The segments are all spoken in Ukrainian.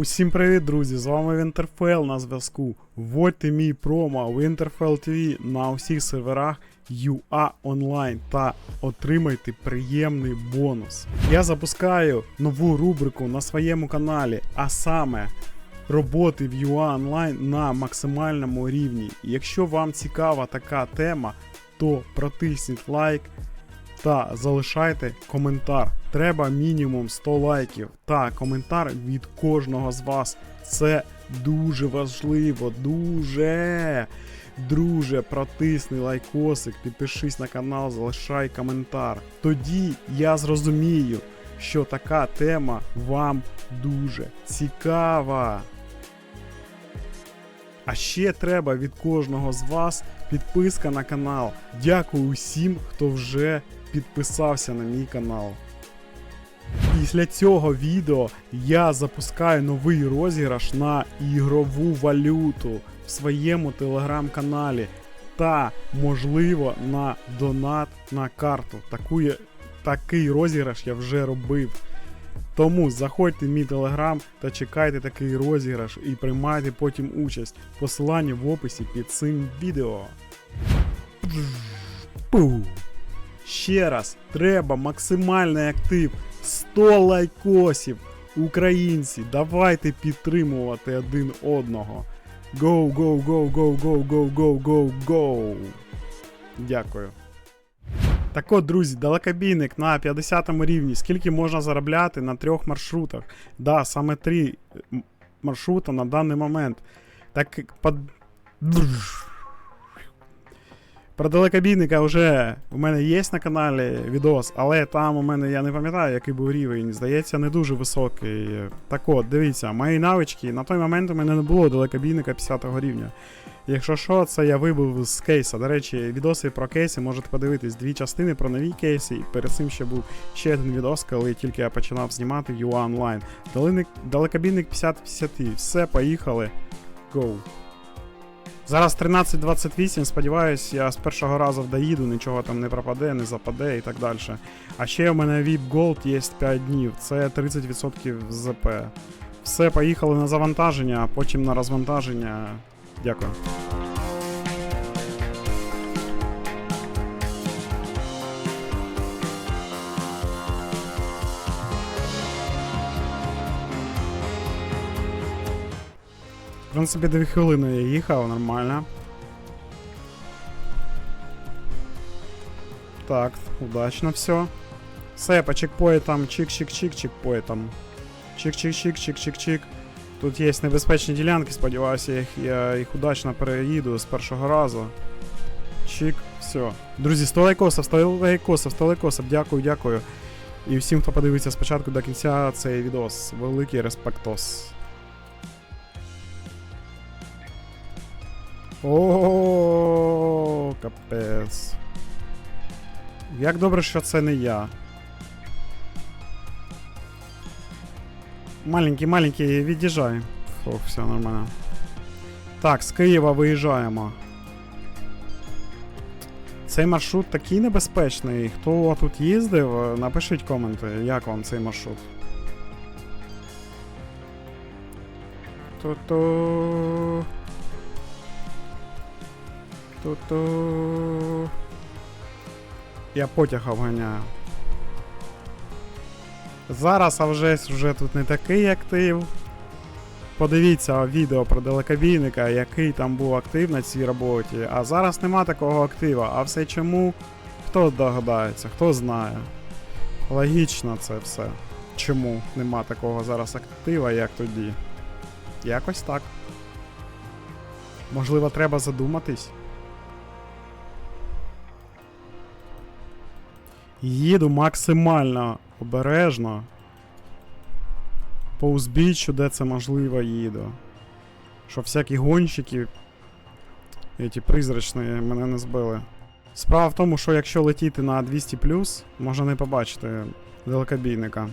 Усім привіт, друзі! З вами Вінтерфел на зв'язку. Вводьте мій промо Winterfell TV на усіх серверах UA Online та отримайте приємний бонус. Я запускаю нову рубрику на своєму каналі, а саме роботи в UA Online на максимальному рівні. Якщо вам цікава така тема, то протисніть лайк та залишайте коментар. Треба мінімум 100 лайків та коментар від кожного з вас. Це дуже важливо, дуже. Друже, протисни лайкосик, підпишись на канал, залишай коментар. Тоді я зрозумію, що така тема вам дуже цікава. А ще треба від кожного з вас підписка на канал. Дякую усім, хто вже підписався на мій канал. Після цього відео я запускаю новий розіграш на ігрову валюту в своєму телеграм-каналі та, можливо, на донат на карту. Таку, такий розіграш я вже робив. Тому заходьте в мій телеграм та чекайте такий розіграш і приймайте потім участь. Посилання в описі під цим відео. Пу. Ще раз, треба максимальний актив. 100 лайкосів. Українці, давайте підтримувати один одного. Go, go, go, go, go, go, go, go, go. Дякую. Так от, друзі, далекобійник на 50 рівні. Скільки можна заробляти на трьох маршрутах? Да, саме три маршрута на даний момент. Так под... Про далекобійника вже у мене є на каналі відос, але там у мене я не пам'ятаю, який був рівень. Здається, не дуже високий. Так от, дивіться, мої навички. На той момент у мене не було далекобійника 50 го рівня. Якщо що, це я вибив з кейса. До речі, відоси про кейси можете подивитись. Дві частини про нові кейси. І перед цим ще був ще один відос, коли тільки я починав знімати Online. Даленик- Далекобійник 50-50. Все, поїхали. Go. Зараз 13.28, сподіваюсь, я з першого разу доїду, нічого там не пропаде, не западе і так далі. А ще у мене VIP Gold є 5 днів, це 30% ЗП. Все, поїхали на завантаження, а потім на розвантаження. Дякую. В принципі, 2 хвилини я їхав, нормально. Так, удачно все. Все, по чекпоїтам, чик-чик-чик, чекпоїтам. Чик-чик-чик-чик-чик-чик. Тут є небезпечні ділянки, сподіваюся, я їх, я їх удачно переїду з першого разу. Чик, все. Друзі, 100 лайкосів, 100 лайкосів, 100 лайкосів, дякую, дякую. І всім, хто подивиться спочатку до кінця цей відос. Великий респектос. О, капець. Як добре, що це не я. Маленький, маленький, від'їжджай. О, все нормально. Так, з Києва виїжджаємо. Цей маршрут такий небезпечний. Хто тут їздив, напишіть коменти, як вам цей маршрут. Ту-ту. Ту-ту. Я потяг обганяю. Зараз а вже, вже тут не такий актив. Подивіться відео про далекобійника, який там був актив на цій роботі. А зараз нема такого актива. А все чому? Хто догадається, хто знає. Логічно це все. Чому нема такого зараз актива, як тоді? Якось так. Можливо, треба задуматись. Їду максимально обережно. По узбіччю, де це можливо, їду. Щоб всякі гонщики, ті призрачні, мене не збили. Справа в тому, що якщо летіти на 200, можна не побачити далекобійника.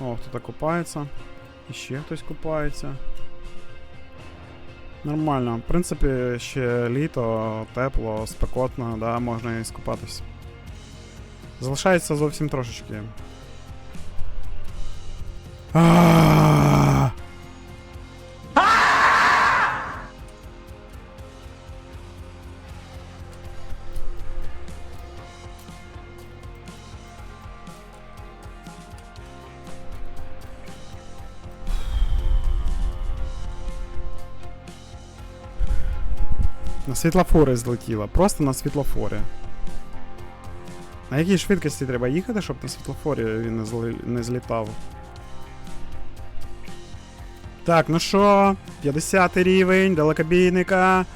О, хто-то купається. І ще хтось купається. Нормально. В принципі, ще літо, тепло, спекотно, да, можна і скупатись. Залишається зовсім трошечки. А! На світлофори злетіла, просто на світлофорі. На якій швидкості треба їхати, щоб на світлофорі він не, зли... не злітав? Так, ну що, 50 рівень далекобійника.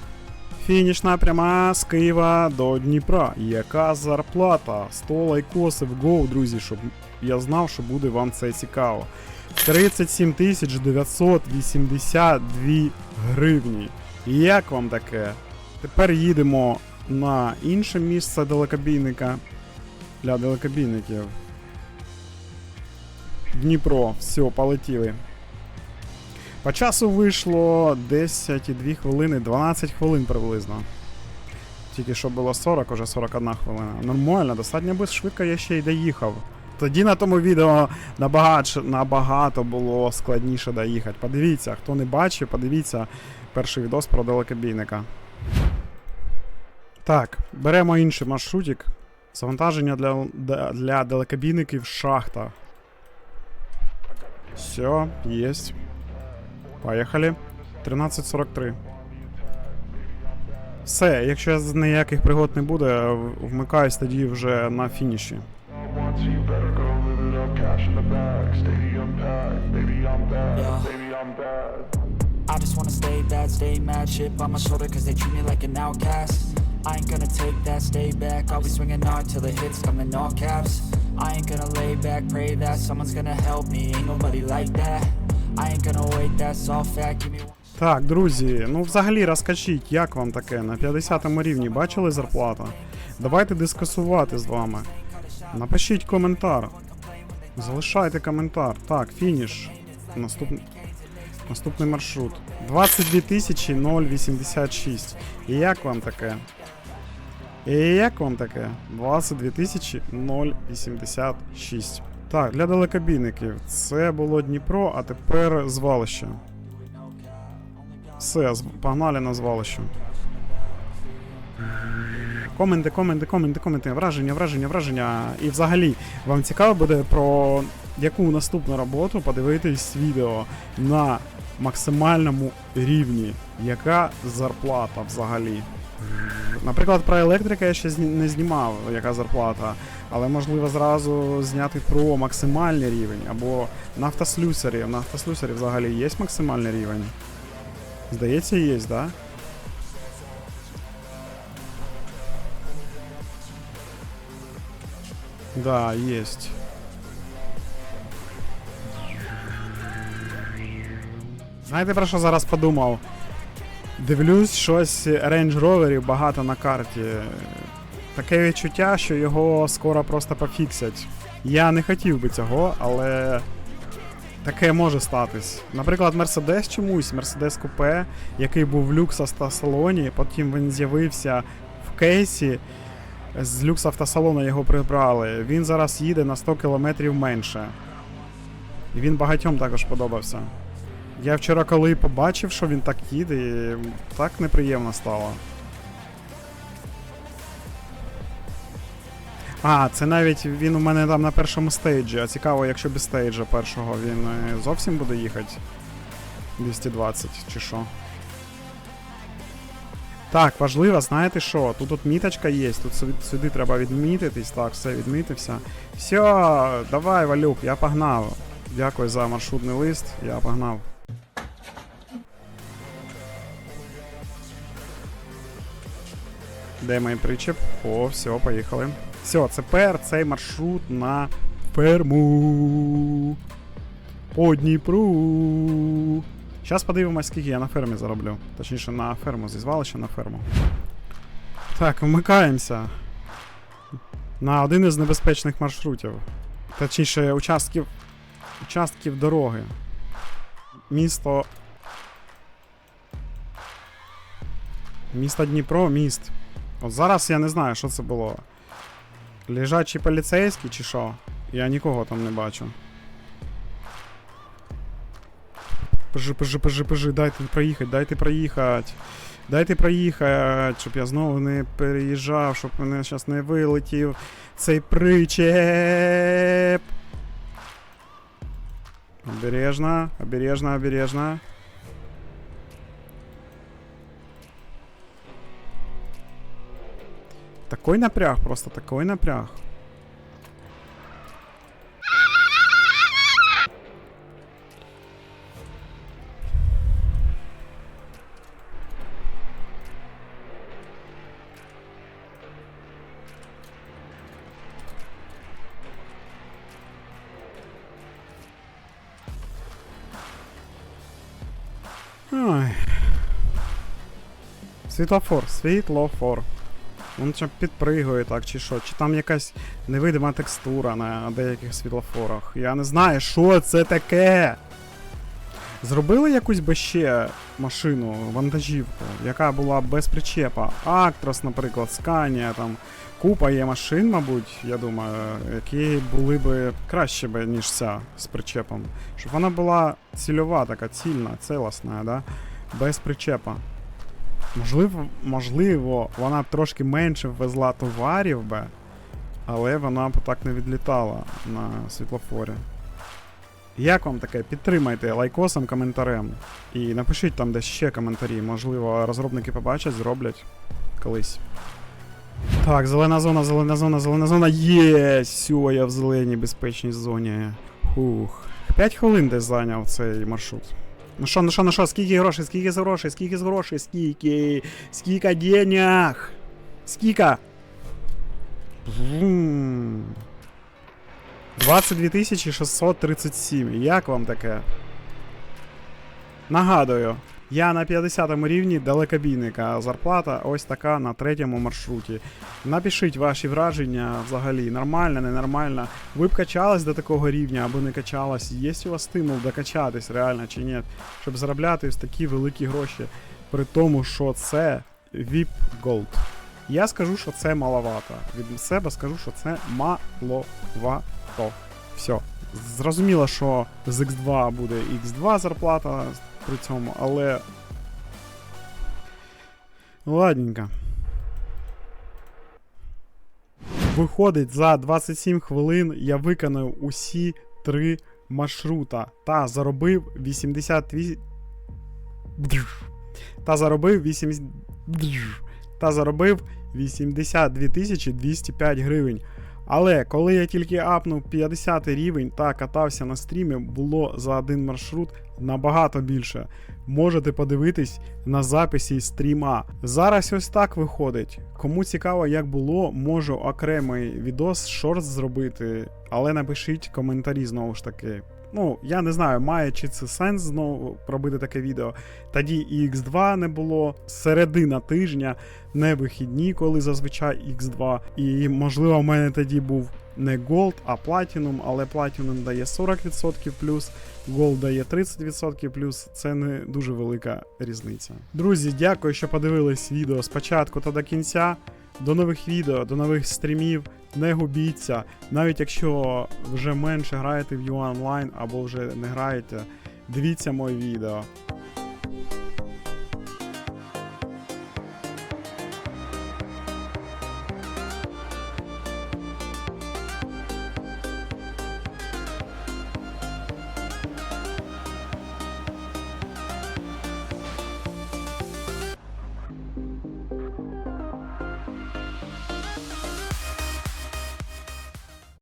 Фінішна пряма з Києва до Дніпра. Яка зарплата? 100 лайкосів гоу, друзі, щоб я знав, що буде вам це цікаво. 37 982 гривні. Як вам таке? Тепер їдемо на інше місце далекобійника. Для далекобійників. Дніпро, все, полетіли. По часу вийшло 10,2 хвилини, 12 хвилин приблизно. Тільки що було 40, уже 41 хвилина. Нормально, достатньо без швидко я ще й доїхав. Тоді на тому відео набагато, набагато було складніше доїхати. Подивіться, хто не бачив, подивіться перший відос про далекобійника. Так, беремо інший маршрутик. Завантаження для, для, далекобійників шахта. Все, есть. Поїхали. 13.43. Все, якщо ніяких пригод не буде, вмикаюсь тоді вже на фініші. I just wanna stay bad, stay mad, shit on my shoulder cause they treat me like an outcast. I ain't gonna take that, stay back, I'll be swinging hard till the hits come in all caps. I ain't gonna lay back, pray that someone's gonna help me, ain't nobody like that. I ain't gonna wait, that's all fact, give me. Так, друзі, ну взагалі розкажіть, як вам таке? На 50-му рівні бачили зарплату? Давайте дискусувати з вами. Напишіть коментар. Залишайте коментар. Так, фініш. Наступний. Наступний маршрут. 22 086. І як вам таке? Як вам таке? 22 086. Так, для далекобійників. Це було Дніпро, а тепер звалище. Все, погнали на звалище. Коменти, коменти, коменти, коменти, враження, враження, враження. І взагалі, вам цікаво буде про яку наступну роботу подивитись відео на максимальному рівні. Яка зарплата взагалі? Наприклад, про електрика я ще не знімав, яка зарплата, але можливо зразу зняти про максимальний рівень або на автослюсарі. На автослюсарі взагалі є максимальний рівень. Здається, є, да? Да, есть. Знаєте, про що зараз подумав? Дивлюсь, щось Range Roverів багато на карті. Таке відчуття, що його скоро просто пофіксять. Я не хотів би цього, але таке може статись. Наприклад, Mercedes чомусь, Mercedes Coupe, який був в люкс автосалоні, потім він з'явився в кейсі. З люкс автосалону його прибрали. Він зараз їде на 100 км менше. І він багатьом також подобався. Я вчора, коли побачив, що він так їде, так неприємно стало. А, це навіть він у мене там на першому стейджі. А цікаво, якщо без стейджа першого він е, зовсім буде їхати 220 чи що. Так, важливо, знаєте що? Тут от міточка є, тут сюди, треба відмітитись. Так, все відмітився. Все, давай, Валюк, я погнав. Дякую за маршрутний лист, я погнав. Де мій причеп? О, все, поїхали. Все, тепер цей маршрут на ферму. По Дніпру. Зараз подивимось, скільки я на фермі зароблю. Точніше, на ферму зі звалища на ферму. Так, вмикаємося. На один із небезпечних маршрутів. Точніше, участків. Участків дороги. Місто. Місто Дніпро, міст. От зараз я не знаю, що це було. Лежачий поліцейський чи що? Я нікого там не бачу. Пижи, пижи, пижи, пижи, дайте проїхати, дайте проїхати. Дайте проїхати, щоб я знову не переїжджав, щоб мене зараз не вилетів цей причеп. Обережно, обережно, обережно. Такой напряг, просто такой напряг. Ой. Світлофор, світлофор. Він чи підпригує так, чи що, чи там якась невидима текстура на деяких світлофорах. Я не знаю, що це таке. Зробили якусь би ще машину, вантажівку, яка була без причепа. Актрос, наприклад, Сканія, там купа є машин, мабуть, я думаю, які були би краще би, ніж ця з причепом. Щоб вона була цільова, така цільна, целосна, да? без причепа. Можливо, можливо, вона б трошки менше ввезла товарів би, але вона б так не відлітала на світлофорі. Як вам таке? Підтримайте лайкосом, коментарем. І напишіть там десь ще коментарі. Можливо, розробники побачать, зроблять колись. Так, зелена зона, зелена зона, зелена зона. Є! Все, я в зеленій безпечній зоні. Хух. 5 хвилин десь зайняв цей маршрут. Ну що, ну що, ну що, скільки грошей, скільки з грошей, скільки з грошей, скільки, скільки денег, скільки? Вум. 22 637. Як вам таке? Нагадую, я на 50 рівні далекобійника. Зарплата ось така на третьому маршруті. Напишіть ваші враження взагалі, нормально, ненормально. Ви б качались до такого рівня або не качалась? Є у вас стимул докачатись реально чи ні? Щоб заробляти ось такі великі гроші. При тому, що це VIP Gold. Я скажу, що це маловато. Від себе скажу, що це маловато. Все. Зрозуміло, що з X2 буде X2 зарплата при цьому, але. Ладненько. Виходить, за 27 хвилин я виконав усі три маршрута та заробив 88. Та заробив 80. Та заробив 82 тисячі 205 гривень. Але коли я тільки апнув 50 рівень та катався на стрімі, було за один маршрут набагато більше. Можете подивитись на записі стріма. Зараз ось так виходить. Кому цікаво, як було, можу окремий відос шорт зробити, але напишіть коментарі знову ж таки. Ну, я не знаю, має чи це сенс знову робити таке відео. Тоді і X2 не було, середина тижня, не вихідні, коли зазвичай X2. І можливо, в мене тоді був не Gold, а Platinum, але Platinum дає 40% плюс, Gold дає 30% плюс. Це не дуже велика різниця. Друзі, дякую, що подивились відео спочатку та до кінця. До нових відео, до нових стрімів. Не губіться. Навіть якщо вже менше граєте в Юанлайн або вже не граєте, дивіться моє відео.